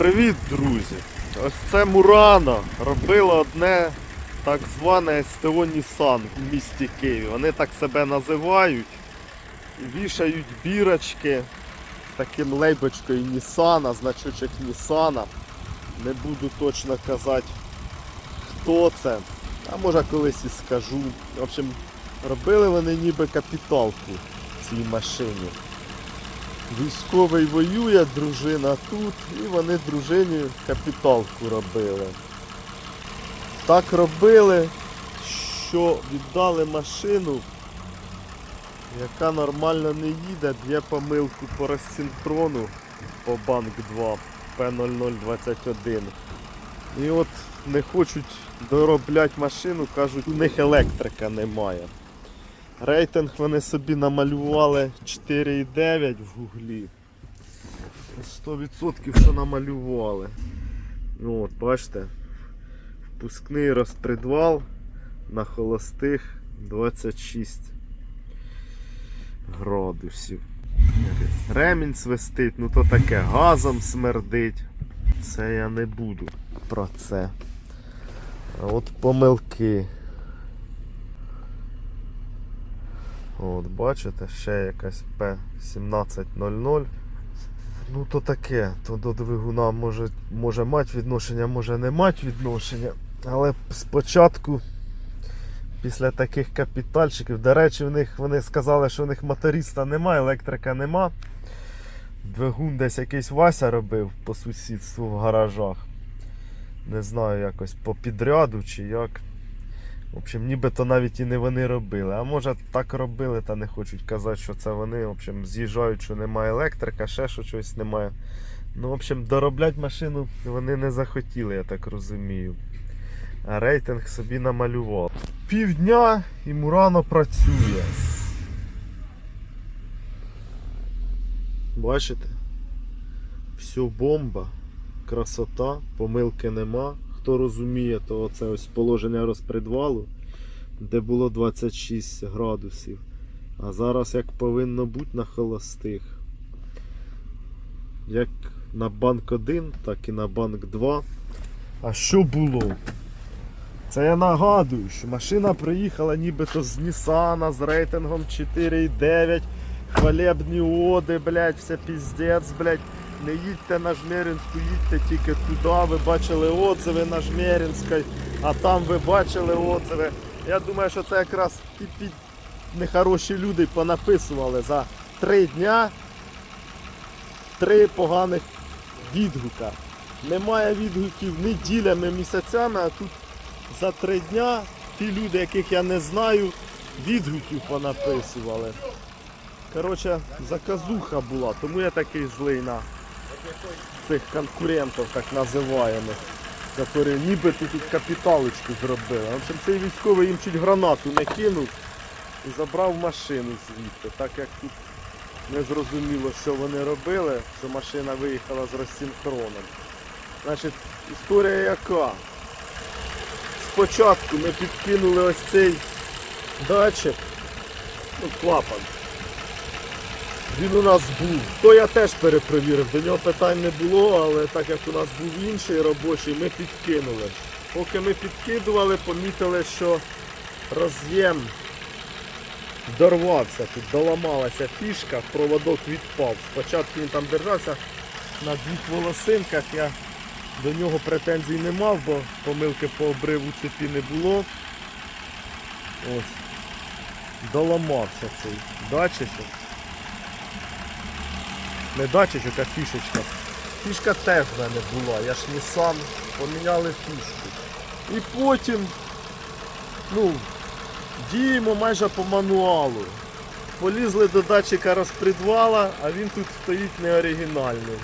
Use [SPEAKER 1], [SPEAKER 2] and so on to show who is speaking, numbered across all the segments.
[SPEAKER 1] Привіт, друзі! Ось це Мурана робила одне так зване СТО Nissan в місті Києві. Вони так себе називають вішають бірочки з таким лейбочкою Nissan, значочок Nissan. Не буду точно казати, хто це. А може колись і скажу. В общем, робили вони ніби капіталку цій машині. Військовий воює, дружина тут, і вони дружині капіталку робили. Так робили, що віддали машину, яка нормально не їде, б'є помилку по розсинхрону по банк 2 P0021. І от не хочуть доробляти машину, кажуть, у них електрика немає. Рейтинг вони собі намалювали 4,9 в гуглі. 100% що намалювали. Ну от, бачите, впускний розпредвал на холостих 26 градусів. Ремінь свистить, ну то таке, газом смердить. Це я не буду про це. От помилки. От, бачите, ще якась P1700. Ну то таке, то до двигуна може, може мати відношення, може не мати відношення. Але спочатку, після таких капітальчиків, до речі, в них вони сказали, що в них моториста немає, електрика нема. Двигун десь якийсь Вася робив по сусідству в гаражах. Не знаю, якось по підряду чи як. В общем, нібито навіть і не вони робили. А може так робили, та не хочуть казати, що це вони. В общем, з'їжджають, що немає електрика, ще що щось немає. Ну, в общем, дороблять машину вони не захотіли, я так розумію. А рейтинг собі намалював. Півдня і Мурано працює. Бачите? Все бомба, красота, помилки нема. Хто розуміє, то це ось положення розпредвалу, де було 26 градусів. А зараз як повинно бути на холостих. Як на банк 1, так і на банк 2. А що було? Це я нагадую, що машина приїхала нібито з Нісана з рейтингом 4,9. Хвалебні оди, блядь, все піздець, блядь. Не їдьте на Жмеринську, їдьте тільки туди. Ви бачили отзиви на Жмеринській, а там ви бачили отзиви. Я думаю, що це якраз ті під нехороші люди понаписували за три дня три поганих відгука. Немає відгуків неділями, місяцями, а тут за три дня ті люди, яких я не знаю, відгуків понаписували. Коротше, заказуха була, тому я такий злий на цих конкурентів, так називаємо, які нібито тут капіталочку зробили. В общем, цей військовий їм чуть гранату не кинув і забрав машину звідти, так як тут не зрозуміло, що вони робили, що машина виїхала з розсинхроном. Значить, історія яка? Спочатку ми підкинули ось цей датчик, ну, клапан. Він у нас був. То я теж перепровірив, до нього питань не було, але так як у нас був інший робочий, ми підкинули. Поки ми підкидували, помітили, що роз'єм дорвався, тут доламалася фішка, проводок відпав. Спочатку він там держався на двох волосинках, я до нього претензій не мав, бо помилки по обриву цепі не було. Ось. Доламався цей датчичок. Не датчичок, а фішечка. Фішка теж в мене була, я ж не сам поміняли фішку. І потім, ну, діємо майже по мануалу. Полізли до датчика розпредвала, а він тут стоїть неоригінальний.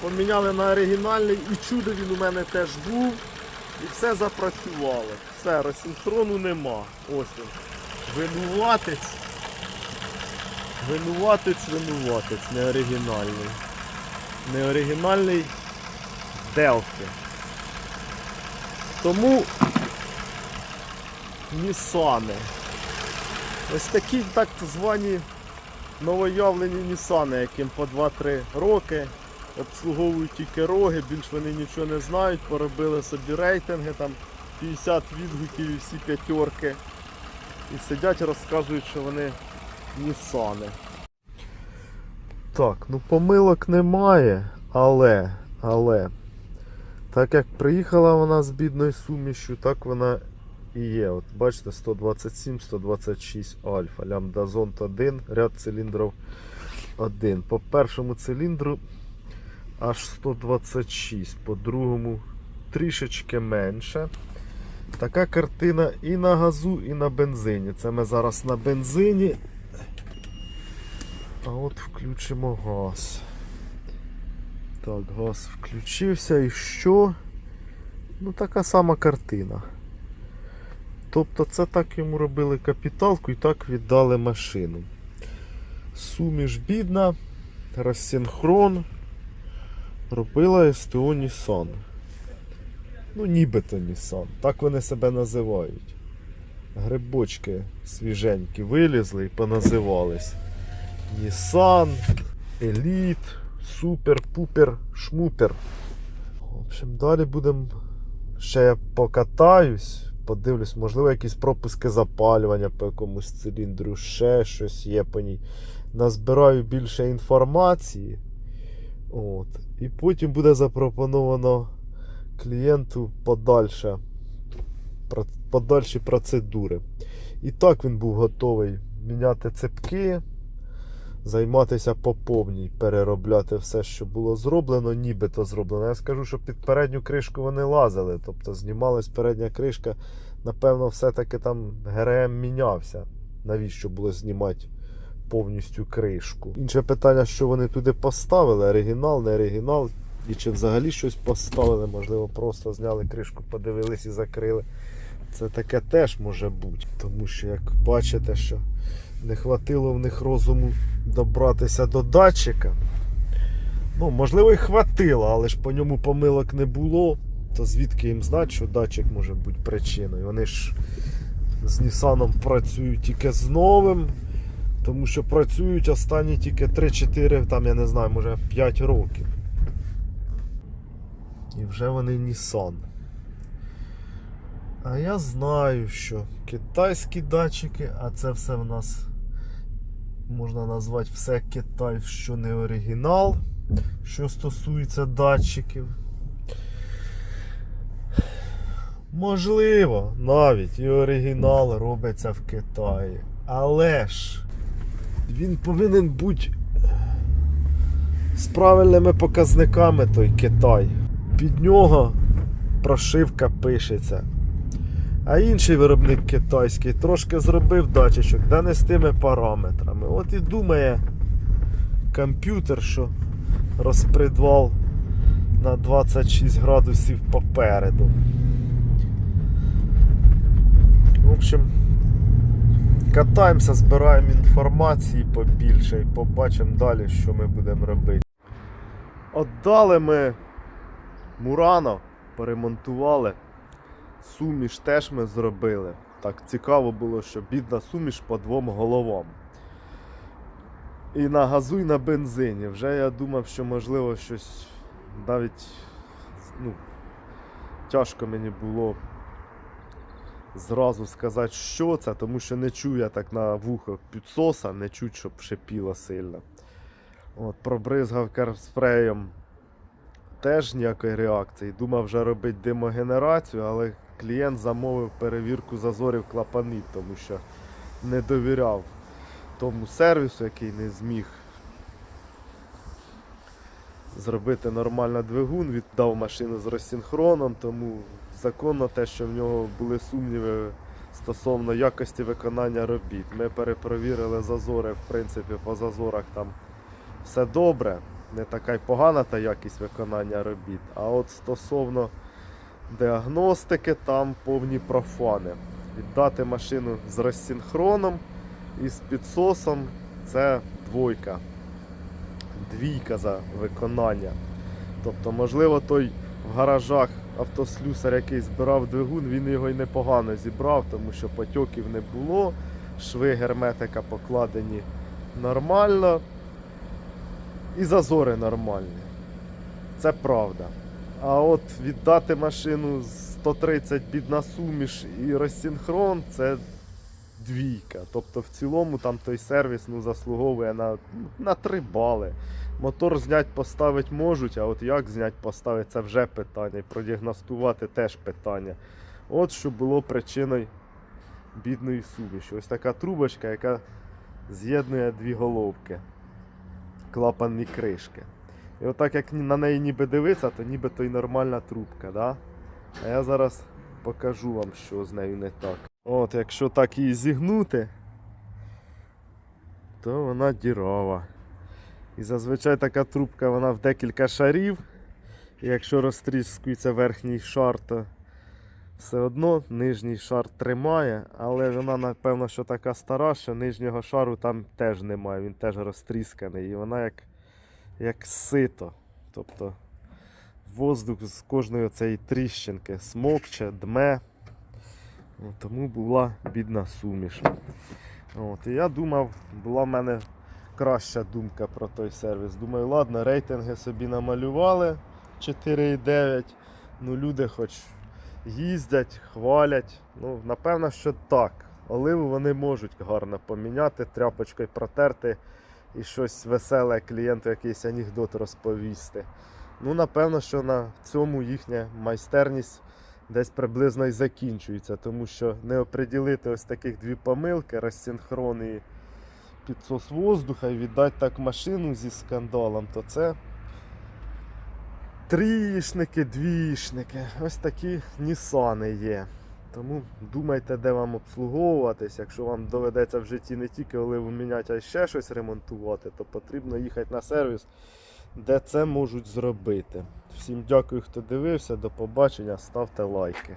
[SPEAKER 1] Поміняли на оригінальний і чудо він у мене теж був. І все запрацювало. Все, розсинхрону нема. Ось він. Винуватець. Винуватець, винуватець, неоригінальний. Неоригінальний Делфі. Тому Нісани. Ось такі так звані новоявлені Нісани, яким по 2-3 роки. обслуговують тільки роги, більш вони нічого не знають, поробили собі рейтинги, там 50 відгуків і всі п'ятерки. І сидять, розказують, що вони Нісани. Так, ну помилок немає, але, але. Так як приїхала вона з бідною сумішю, так вона і є. От бачите, 127-126 альфа. Лямбдазонт 1, ряд циліндрів 1. По першому циліндру аж 126, по другому трішечки менше. Така картина і на газу, і на бензині. Це ми зараз на бензині. А от включимо газ. Так, газ включився і що? Ну, така сама картина. Тобто це так йому робили капіталку і так віддали машину. Суміш бідна, розсинхрон робила СТО Nissan. Ну, нібито Nissan. Так вони себе називають. Грибочки свіженькі вилізли і поназивались. Nissan, Elite, Супер, Пупер, Шмупер. В общем, далі будемо. Ще я покатаюсь, подивлюсь, можливо, якісь пропуски запалювання по якомусь циліндру, ще щось є по ній. Назбираю більше інформації. От. І потім буде запропоновано клієнту подальше, подальші процедури. І так він був готовий міняти цепки, займатися по повній, переробляти все, що було зроблено, нібито зроблено. Я скажу, що під передню кришку вони лазили, тобто знімалась передня кришка. Напевно, все-таки там ГРМ мінявся. Навіщо було знімати повністю кришку? Інше питання, що вони туди поставили, оригінал, не оригінал, і чи взагалі щось поставили, можливо, просто зняли кришку, подивились і закрили. Це таке теж може бути, тому що, як бачите, що не хватило в них розуму добратися до датчика. Ну, можливо, і хватило, але ж по ньому помилок не було. То звідки їм знати, що датчик може бути причиною? Вони ж з Нісаном працюють тільки з новим, тому що працюють останні тільки 3-4, там я не знаю, може 5 років. І вже вони Nissan. А я знаю, що китайські датчики, а це все в нас можна назвати все Китай, що не оригінал, що стосується датчиків. Можливо, навіть і оригінал робиться в Китаї. Але ж він повинен бути з правильними показниками той Китай. Під нього прошивка пишеться. А інший виробник китайський трошки зробив датчичок, да не з тими параметрами. От і думає комп'ютер, що розпредвал на 26 градусів попереду. В общем, катаємося, збираємо інформації побільше і побачимо далі, що ми будемо робити. Отдали ми Мурано, поремонтували. Суміш теж ми зробили. Так цікаво було, що бідна суміш по двом головам. І на газу, і на бензині. Вже я думав, що можливо щось навіть ну, тяжко мені було зразу сказати, що це, тому що не чую я так на вухо підсоса, не чуть, щоб шипіло сильно. От, пробризгав карспреєм теж ніякої реакції. Думав вже робити димогенерацію, але клієнт замовив перевірку зазорів клапанів, тому що не довіряв тому сервісу, який не зміг зробити нормально двигун, віддав машину з розсинхроном, тому законно те, що в нього були сумніви стосовно якості виконання робіт. Ми перепровірили зазори, в принципі, по зазорах там все добре, не така й погана та якість виконання робіт. А от стосовно діагностики, там повні профани. Віддати машину з розсинхроном і з підсосом це двойка. Двійка за виконання. Тобто, можливо, той в гаражах автослюсар, який збирав двигун, він його й непогано зібрав, тому що потьоків не було, шви герметика покладені нормально і зазори нормальні. це правда. А от віддати машину з 130 бідна суміш і розсінхрон це двійка. Тобто в цілому там той сервіс ну, заслуговує на, на 3 бали. Мотор знять поставити можуть, а от як знять поставити, це вже питання. І продіагностувати теж питання. От що було причиною бідної суміші. Ось така трубочка, яка з'єднує дві головки, клапанні кришки. І отак як на неї ніби дивитися, то ніби то й нормальна трубка. Да? А я зараз покажу вам, що з нею не так. От, якщо так її зігнути, то вона дірова. І зазвичай така трубка вона в декілька шарів. І якщо розтріскується верхній шар, то все одно нижній шар тримає, але вона, напевно, що така стара, що нижнього шару там теж немає, він теж розтрісканий. І вона як, як сито. Тобто воздух з кожної цієї тріщинки смокче, дме. Тому була бідна суміш. От, і я думав, була в мене краща думка про той сервіс. Думаю, ладно, рейтинги собі намалювали 4,9. Ну, люди хоч їздять, хвалять. Ну, напевно, що так. Оливу вони можуть гарно поміняти, тряпочкою протерти і щось веселе клієнту якийсь анекдот розповісти. Ну, напевно, що на цьому їхня майстерність десь приблизно і закінчується, тому що не оприділити ось таких дві помилки, розсинхрон і підсос воздуха і віддати так машину зі скандалом, то це трішники, двішники. Ось такі Нісани є. Тому думайте, де вам обслуговуватись. Якщо вам доведеться в житті не тільки оливу міняти, а ще щось ремонтувати, то потрібно їхати на сервіс, де це можуть зробити. Всім дякую, хто дивився. До побачення, ставте лайки.